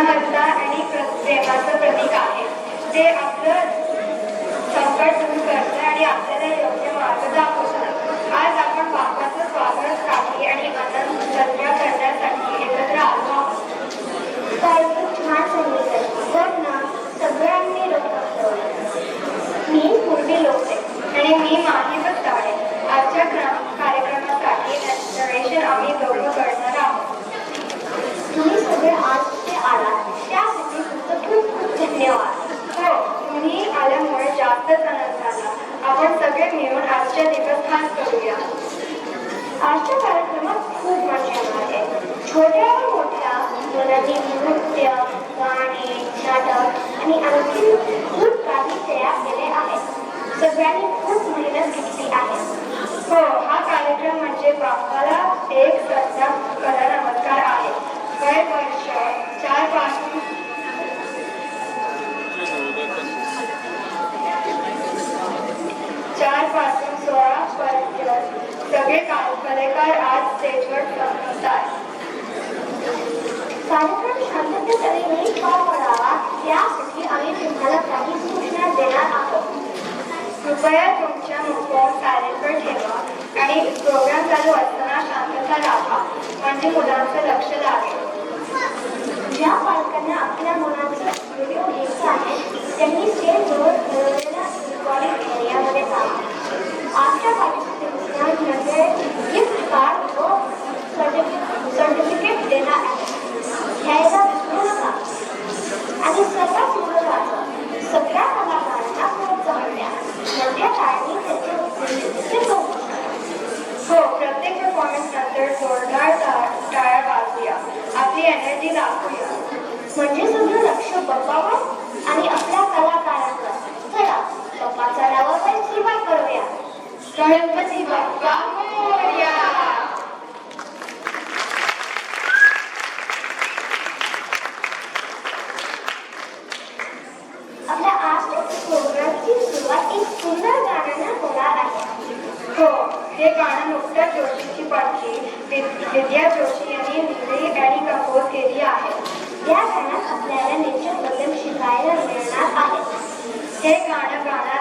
बुद्धिमत्ता आणि प्र- प्रेमाचं प्रतीक आहे. जे आपलं जास्त आनंद झाला. आपण सगळे मिळून आजच्या दिवस खास करूया. आजच्या कार्यक्रमात खूप मजा आहे. छोट्या व मोठ्या मुलांनी नृत्य गाणे नाटक आणि आणखी सगळे का- कलाकार आज स्टेजवर जमतात कार्यक्रम शांततेत आणि पार पडावा यासाठी आम्ही तुम्हाला काही सूचना देणार आहोत. कृपया तुमच्या मोबाईल कार्यक्रम ठेवा आणि प्रोग्राम चालू असताना शांतता राहा म्हणजे मुलांचं लक्ष लागेल तर नंतर जोरदार टाळ्या वाजूया. आपली एनर्जी दाखवूया. म्हणजे सगळं लक्ष बप्पावर आणि आपल्या कलाकारांवर. चला बप्पाचा डावावर सुरुवात करूया. गणपती बाप्पा मोरया. आपल्या आजच्या प्रोग्रामची सुरुवात एक सुंदर गाण्यानं होणार आहे. हो. हे गाणं नुकत्याच जोशीची पाठी विद्या जोशी यांनी लिहिली आणि कंपोज केली आहे. या गाण्यात आपल्याला नेचरबद्दल शिकायला मिळणार आहे. हे गाणं गाणार